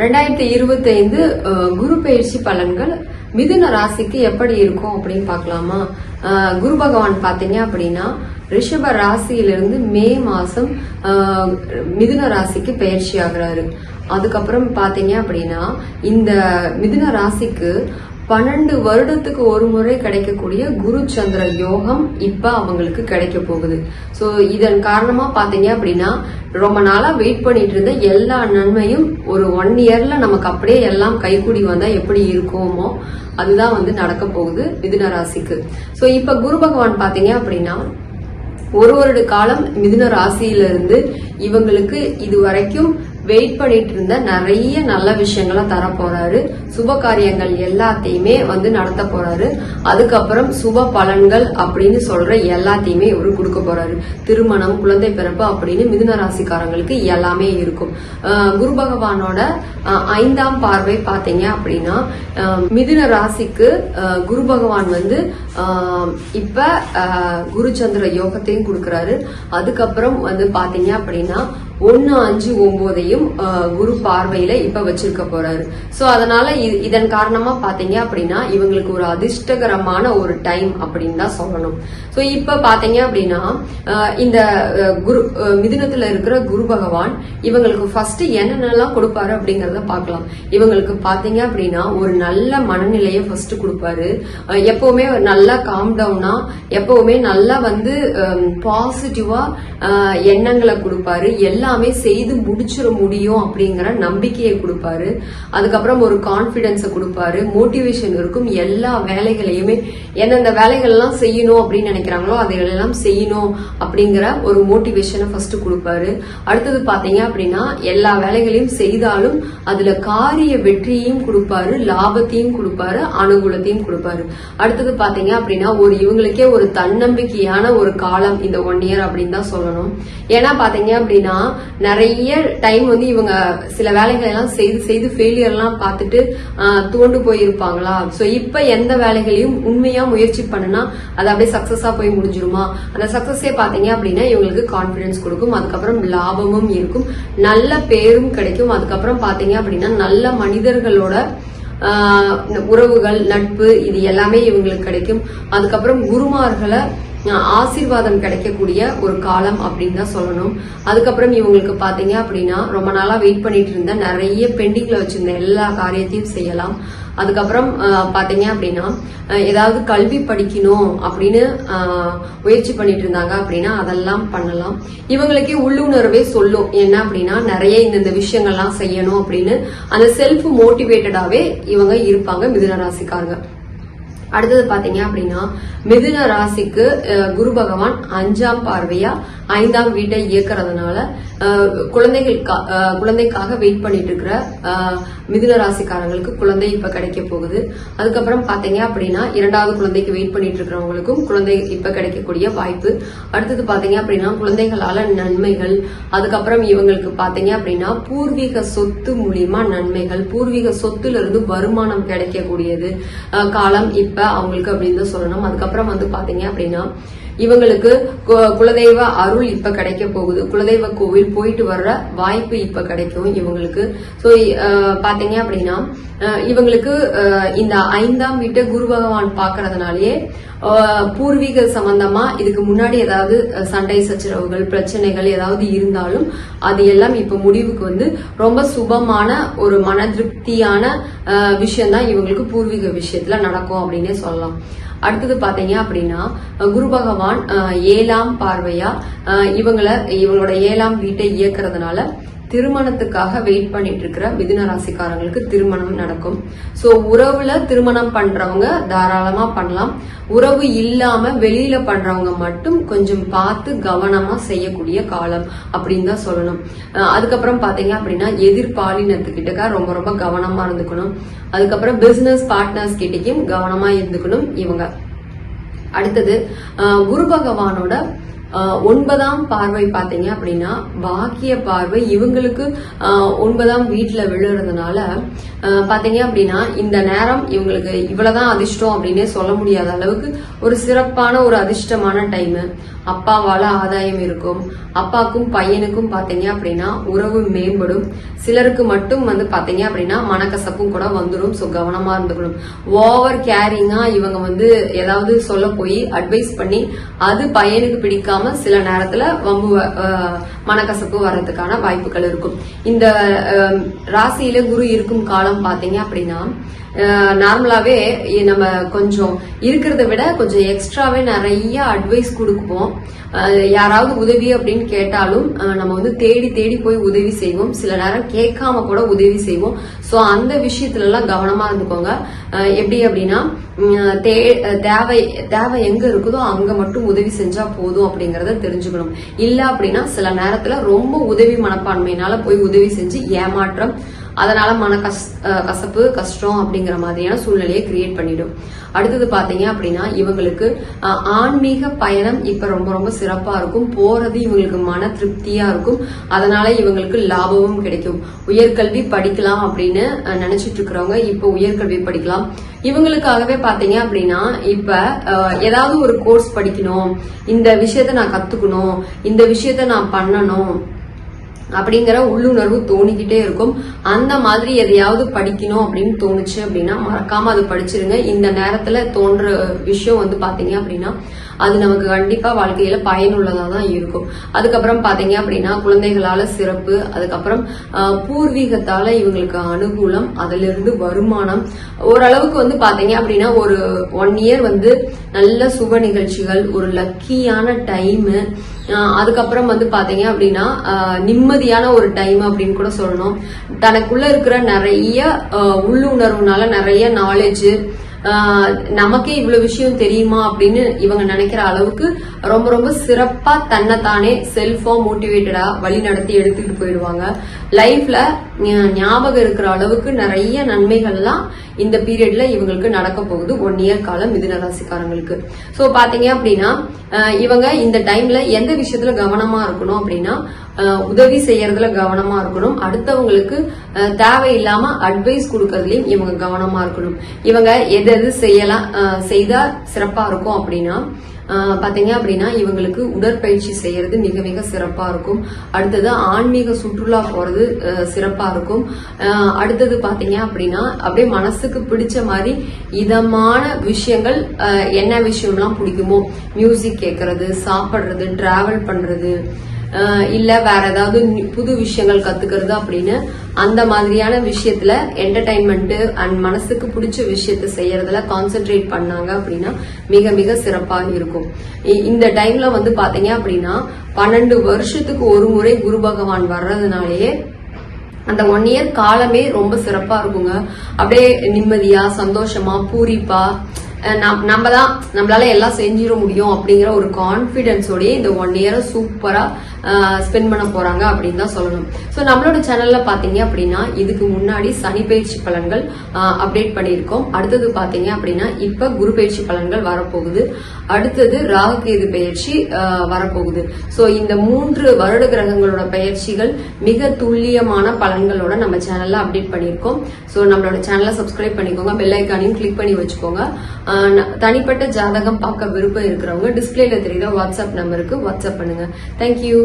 ரெண்டாயிரத்தி இருபத்தி ஐந்து குரு பயிற்சி பலன்கள் மிதுன ராசிக்கு எப்படி இருக்கும் அப்படின்னு பார்க்கலாமா? குரு பகவான் பாத்தீங்க அப்படின்னா ரிஷப ராசியிலிருந்து மே மாசம் மிதுன ராசிக்கு பயிற்சி ஆகுறாரு. அதுக்கப்புறம் பாத்தீங்க அப்படின்னா இந்த மிதுன ராசிக்கு பன்னெண்டு வருடத்துக்கு ஒரு முறை கிடைக்கக்கூடிய குரு சந்திர யோகம் இப்ப அவங்களுக்கு கிடைக்க போகுது. சோ இதன் காரணமா பாத்தீங்க அப்படின்னா ரொம்ப நாளா வெயிட் பண்ணிட்டு இருந்த எல்லா நன்மையும் ஒரு ஒன் இயர்ல நமக்கு அப்படியே எல்லாம் கைக்கூடி வந்தா எப்படி இருக்குமோ அதுதான் வந்து நடக்க போகுது மிதுன ராசிக்கு. சோ இப்ப குரு பகவான் பாத்தீங்க அப்படின்னா ஒரு வருட காலம் மிதுன ராசியிலிருந்து இவங்களுக்கு இது வரைக்கும் வெயிட் பண்ணிட்டு இருந்த நிறைய நல்ல விஷயங்களை தர போறாரு. சுப காரியங்கள் எல்லாத்தையுமே வந்து நடத்த போறாரு. அதுக்கப்புறம் சுப பலன்கள் அப்படின்னு சொல்ற எல்லாத்தையுமே இவரு கொடுக்க போறாரு. திருமணம் குழந்தை பிறப்பு அப்படின்னு மிதுன ராசிக்காரங்களுக்கு எல்லாமே இருக்கும். குரு பகவானோட ஐந்தாம் பார்வை பாத்தீங்க அப்படின்னா மிதுன ராசிக்கு குரு பகவான் வந்து இப்ப குருச்சந்திர யோகத்தையும் கொடுக்கறாரு. அதுக்கப்புறம் வந்து பாத்தீங்க அப்படின்னா ஒன்னு அஞ்சு ஒன்பதையும் குரு பார்வையில இப்ப வச்சிருக்க போறாரு. சோ அதனால இதன் காரணமா பாத்தீங்க அப்படின்னா இவங்களுக்கு ஒரு அதிர்ஷ்டகரமான ஒரு டைம் அப்படின்னு தான் சொல்லணும். சோ இப்ப பாத்தீங்க அப்படின்னா இந்த குரு மிதுனத்துல இருக்கிற குரு பகவான் இவங்களுக்கு ஃபர்ஸ்ட் என்னென்னலாம் கொடுப்பாரு அப்படிங்கறத பார்க்கலாம் இவங்களுக்கு பாத்தீங்க அப்படின்னா ஒரு நல்ல மனநிலையை ஃபர்ஸ்ட் கொடுப்பாரு. எப்பவுமே நல்லா காம் டவுனா எப்பவுமே நல்லா வந்து பாசிட்டிவா எண்ணங்களை கொடுப்பாரு. எல்லா எல்லாமே செய்து முடிச்சிட முடியும் அப்படிங்கிற நம்பிக்கையை கொடுப்பாரு. அதுக்கப்புறம் ஒரு கான்பிடன்ஸை கொடுப்பாரு. மோட்டிவேஷன் இருக்கும். எல்லா வேலைகளையுமே எந்தெந்த வேலைகள்லாம் செய்யணும் அப்படின்னு நினைக்கிறாங்களோ அதையெல்லாம் செய்யணும் அப்படிங்கிற ஒரு மோட்டிவேஷனை ஃபர்ஸ்ட் கொடுப்பாரு. அடுத்தது பார்த்தீங்க அப்படின்னா எல்லா வேலைகளையும் செய்தாலும் அதுல காரிய வெற்றியையும் கொடுப்பாரு லாபத்தையும் கொடுப்பாரு அனுகூலத்தையும் கொடுப்பாரு. அடுத்தது பாத்தீங்க அப்படின்னா ஒரு இவங்களுக்கே ஒரு தன்னம்பிக்கையான ஒரு காலம் இந்த ஒன் இயர் அப்படின்னு தான் சொல்லணும். ஏன்னா பாத்தீங்க அப்படின்னா நிறைய டைம் வந்து இவங்க சில வேலைகள் எல்லாம் செய்து செய்து ஃபெயிலியர் எல்லாம் பார்த்துட்டு தோண்டு போயிருப்பாங்களா? சோ இப்ப எந்த வேலைகளையும் உண்மையா முயற்சி பண்ணுனா அது அப்படியே சக்சஸா போய் முடிஞ்சிருமா? அந்த சக்சஸே பாத்தீங்க அப்படின்னா இவங்களுக்கு கான்பிடன்ஸ் கொடுக்கும் அதுக்கப்புறம் லாபமும் இருக்கும் நல்ல பேரும் கிடைக்கும். அதுக்கப்புறம் பாத்தீங்க அப்படின்னா நல்ல மனிதர்களோட உறவுகள் நட்பு இது எல்லாமே இவங்களுக்கு கிடைக்கும். அதுக்கப்புறம் குருமார்களை ஆசீர்வாதம் கிடைக்கக்கூடிய ஒரு காலம் அப்படின்னு தான் சொல்லணும். அதுக்கப்புறம் இவங்களுக்கு பாத்தீங்க அப்படின்னா ரொம்ப நாளா வெயிட் பண்ணிட்டு இருந்த நிறைய பெண்டிங்ல வச்சிருந்த எல்லா காரியத்தையும் செய்யலாம். அதுக்கப்புறம் ஆஹ் பாத்தீங்க அப்படின்னா ஏதாவது கல்வி படிக்கணும் அப்படின்னு முயற்சி பண்ணிட்டு இருந்தாங்க அப்படின்னா அதெல்லாம் பண்ணலாம். இவங்களுக்கே உள்ளுணர்வே சொல்லும். என்ன அப்படின்னா நிறைய இந்தந்த விஷயங்கள்லாம் செய்யணும் அப்படின்னு அந்த செல்ஃப் மோட்டிவேட்டடாவே இவங்க இருப்பாங்க மிதுன ராசிக்காரங்க. அடுத்தது பாத்தீங்க அப்படின்னா மிதுன ராசிக்கு அஹ், குரு பகவான் அஞ்சாம் பார்வையா ஐந்தாம் வீட்டை இயக்குறதுனால குழந்தைகள் குழந்தைக்காக வெயிட் பண்ணிட்டு இருக்கிற மிதுன ராசிக்காரங்களுக்கு குழந்தை இப்ப கிடைக்க போகுது. அதுக்கப்புறம் பாத்தீங்க அப்படின்னா இரண்டாவது குழந்தைக்கு வெயிட் பண்ணிட்டு இருக்கிறவங்களுக்கும் குழந்தை இப்ப கிடைக்கக்கூடிய வாய்ப்பு. அடுத்தது பாத்தீங்க அப்படின்னா குழந்தைகளால நன்மைகள். அதுக்கப்புறம் இவங்களுக்கு பாத்தீங்க அப்படின்னா பூர்வீக சொத்து மூலியமா நன்மைகள். பூர்வீக சொத்துல இருந்து வருமானம் கிடைக்கக்கூடியது. காலம் இப்ப அவங்களுக்கு அப்படின்னு தான் சொல்லணும். அதுக்கப்புறம் வந்து பாத்தீங்க அப்படின்னா இவங்களுக்கு கு- குலதெய்வ அருள் இப்ப கிடைக்க போகுது. குலதெய்வ கோவில் போயிட்டு வர்ற வாய்ப்பு இப்ப கிடைக்கும் இவங்களுக்கு. சோ பாத்தீங்க அப்படின்னா இவங்களுக்கு இந்த ஐந்தாம் வீட்டை குரு பகவான் பாக்குறதுனாலயே பூர்வீக சம்பந்தமா இதுக்கு முன்னாடி ஏதாவது சண்டை சச்சரவுகள் பிரச்சனைகள் ஏதாவது இருந்தாலும் அது எல்லாம் இப்ப முடிவுக்கு வந்து ரொம்ப சுபமான ஒரு மன திருப்தியான விஷயம் தான் இவங்களுக்கு பூர்வீக விஷயத்துல நடக்கும் அப்படின்னே சொல்லலாம். அடுத்தது பாத்தீங்க அப்படின்னா குரு பகவான் ஏழாம் பார்வையா இவங்களை இவங்கள இவங்களோட ஏழாம் வீட்டை இயக்குறதுனால திருமணத்துக்காக வெயிட் பண்ணிட்டு இருக்கிற மிதுன ராசிக்காரங்களுக்கு திருமணம் நடக்கும். சோ உறவுல திருமணம் பண்றவங்க தாராளமா பண்ணலாம். உறவு இல்லாம வெளியில பண்றவங்க மட்டும் கொஞ்சம் பார்த்து கவனமா செய்யக்கூடிய காலம் அப்படின்னு தான் சொல்லணும். அதுக்கப்புறம் பாத்தீங்க அப்படின்னா எதிர்பாலினத்துக்கிட்டக்கா ரொம்ப ரொம்ப கவனமா இருந்துக்கணும். அதுக்கப்புறம் பிசினஸ் பார்ட்னர்ஸ் கிட்டேயும் கவனமா இருந்துக்கணும் இவங்க. அடுத்தது குரு பகவானோட ஒன்பதாம் பார்வை பாத்தீங்க அப்படின்னா பாக்கிய பார்வை இவங்களுக்கு ஒன்பதாம் வீட்டுல விழுறதுனால அஹ், அப்படின்னா இந்த நேரம் இவங்களுக்கு இவ்வளவுதான் அதிர்ஷ்டம் அப்படின்னே சொல்ல முடியாத அளவுக்கு ஒரு சிறப்பான ஒரு அதிர்ஷ்டமான டைம் அப்பாவால ஆதாயம் இருக்கும். அப்பாக்கும் பையனுக்கும் பாத்தீங்க அப்படின்னா உறவு மேம்படும். சிலருக்கு மட்டும் வந்து பாத்தீங்க அப்படின்னா மனக்கசப்பும் கூட வந்துடும். ஸோ கவனமா இருந்துக்கணும். ஓவர் கேரிங்கா இவங்க வந்து ஏதாவது சொல்ல போய் அட்வைஸ் பண்ணி அது பையனுக்கு பிடிக்காம சில நேரத்துல வம்பு மனக்கசப்பு வர்றதுக்கான வாய்ப்புகள் இருக்கும். இந்த ராசியில குரு இருக்கும் காலம் பாத்தீங்க அப்படின்னா நார்மலாவே நம்ம கொஞ்சம் இருக்கிறத விட கொஞ்சம் எக்ஸ்ட்ராவே நிறைய அட்வைஸ் கொடுப்போம். யாராவது உதவி அப்படின்னு கேட்டாலும் நம்ம வந்து தேடி தேடி போய் உதவி செய்வோம். சில நேரம் கேட்காம கூட உதவி செய்வோம். ஸோ அந்த விஷயத்துல எல்லாம் கவனமா இருந்துக்கோங்க. எப்படி அப்படின்னா தே- தேவை தேவை எங்க இருக்குதோ அங்க மட்டும் உதவி செஞ்சா போதும் அப்படிங்கறத தெரிஞ்சுக்கணும். இல்ல அப்படின்னா சில நேரத்துல ரொம்ப உதவி மனப்பான்மையினால போய் உதவி செஞ்சு ஏமாற்றம் அதனால மன கஷ் கசப்பு கஷ்டம் அப்படிங்கிற மாதிரியான சூழ்நிலையை கிரியேட் பண்ணிடும். அடுத்தது பாத்தீங்க அப்படின்னா இவங்களுக்கு ஆன்மீக பயணம் இப்ப ரொம்ப ரொம்ப சிறப்பா இருக்கும். போறது இவங்களுக்கு மன திருப்தியா இருக்கும். அதனால இவங்களுக்கு லாபமும் கிடைக்கும். உயர்கல்வி படிக்கலாம் அப்படின்னு நினைச்சிட்டு இருக்கிறவங்க இப்ப உயர்கல்வி படிக்கலாம். இவங்களுக்காகவே பாத்தீங்க அப்படின்னா இப்ப ஏதாவது ஒரு கோர்ஸ் படிக்கணும். இந்த விஷயத்த நான் கத்துக்கணும். இந்த விஷயத்த நான் பண்ணணும். அப்படிங்கிற உள்ளுணர்வு தோணிக்கிட்டே இருக்கும். அந்த மாதிரி எதையாவது படிக்கணும் அப்படின்னு தோணுச்சு அப்படின்னா மறக்காம அது படிச்சிருங்க. இந்த நேரத்துல தோன்ற விஷயம் வந்து பாத்தீங்க அப்படின்னா அது நமக்கு கண்டிப்பா வாழ்க்கையில பயனுள்ளதா தான் இருக்கும். அதுக்கப்புறம் பாத்தீங்க அப்படின்னா குழந்தைகளால சிறப்பு அதுக்கப்புறம் பூர்வீகத்தால இவங்களுக்கு அனுகூலம் அதுல இருந்து வருமானம். ஓரளவுக்கு வந்து பாத்தீங்க அப்படின்னா ஒரு ஒன் இயர் வந்து நல்ல சுப நிகழ்ச்சிகள் ஒரு லக்கியான டைமு அதுக்கப்புறம் வந்து பாத்தீங்க அப்படின்னா நிம்மதியான ஒரு டைம் அப்படின்னு கூட சொல்லணும். தனக்குள்ள இருக்கிற நிறைய உள்ளுணர்வுனால நிறைய நாலேஜ் நமக்கே இவ்வளவு விஷயம் தெரியுமா அப்படின்னு இவங்க நினைக்கிற அளவுக்கு ரொம்ப ரொம்ப சிறப்பா தன்னைத்தானே செல்ஃபா மோட்டிவேட்டடா வழி நடத்தி எடுத்துக்கிட்டு போயிடுவாங்க. லைஃப்ல ஞாபகம் இருக்கிற அளவுக்கு நிறைய நன்மைகள்லாம் இந்த பீரியட்ல இவங்களுக்கு நடக்க போகுது. ஒன் இயர் காலம் மிதுன ராசிக்காரங்களுக்கு. சோ பாத்தீங்க அப்படின்னா இவங்க இந்த டைம்ல எந்த விஷயத்துல கவனமா இருக்கணும் அப்படின்னா உதவி செய்யறதுல கவனமா இருக்கணும். அடுத்தவங்களுக்கு தேவையில்லாம அட்வைஸ் கொடுக்கறதுலயும் இவங்க கவனமா இருக்கணும். இவங்க எது எது செய்யலாம் செய்தா சிறப்பா இருக்கும் அப்படின்னா பாத்தீங்க அப்படின்னா இவங்களுக்கு உடற்பயிற்சி செய்யறது மிக மிக சிறப்பா இருக்கும். அடுத்தது ஆன்மீக சுற்றுலா போறது சிறப்பாக சிறப்பா இருக்கும். அடுத்தது பாத்தீங்க அப்படின்னா அப்படியே மனசுக்கு பிடிச்ச மாதிரி இதமான விஷயங்கள் என்ன விஷயம்லாம் பிடிக்குமோ மியூசிக் கேட்கறது சாப்பிட்றது டிராவல் பண்றது இல்ல வேற ஏதாவது புது விஷயங்கள் கத்துக்கிறது அப்படின்னு அந்த மாதிரியான விஷயத்துல என்டர்டைன்மெண்ட் அண்ட் மனசுக்கு பிடிச்ச விஷயத்த செய்யறதுல கான்சென்ட்ரேட் பண்ணாங்க அப்படின்னா மிக மிக சிறப்பா இருக்கும். இ- இந்த டைம்ல வந்து பாத்தீங்க அப்படின்னா பன்னெண்டு வருஷத்துக்கு ஒரு முறை குரு பகவான் வர்றதுனாலேயே அந்த ஒன் இயர் காலமே ரொம்ப சிறப்பா இருக்குங்க. அப்படியே நிம்மதியா சந்தோஷமா பூரிப்பா நம்ம தான் நம்மளால எல்லாம் செஞ்சிட முடியும் அப்படிங்கிற ஒரு கான்ஃபிடென்ஸோடய இந்த ஒன் இயரை சூப்பராக ஸ்பெண்ட் பண்ண போறாங்க அப்படின்னு தான் சொல்லணும். ஸோ நம்மளோட சேனல்ல பாத்தீங்க அப்படின்னா இதுக்கு முன்னாடி சனி பயிற்சி பலன்கள் அப்டேட் பண்ணியிருக்கோம். அடுத்தது பாத்தீங்க அப்படின்னா இப்ப குரு பயிற்சி பலன்கள் வரப்போகுது. அடுத்தது ராகுகேது பயிற்சி வரப்போகுது. ஸோ இந்த மூன்று வருட கிரகங்களோட பயிற்சிகள் மிக துல்லியமான பலன்களோட நம்ம சேனல்ல அப்டேட் பண்ணியிருக்கோம். ஸோ நம்மளோட சேனலை சப்ஸ்கிரைப் பண்ணிக்கோங்க. பெல் ஐக்கானையும் கிளிக் பண்ணி வச்சுக்கோங்க. தனிப்பட்ட ஜாதகம் பார்க்க விருப்பம் இருக்கிறவங்க டிஸ்பிளேல தெரியுற வாட்ஸ்அப் நம்பருக்கு வாட்ஸ்அப் பண்ணுங்க. தேங்க்யூ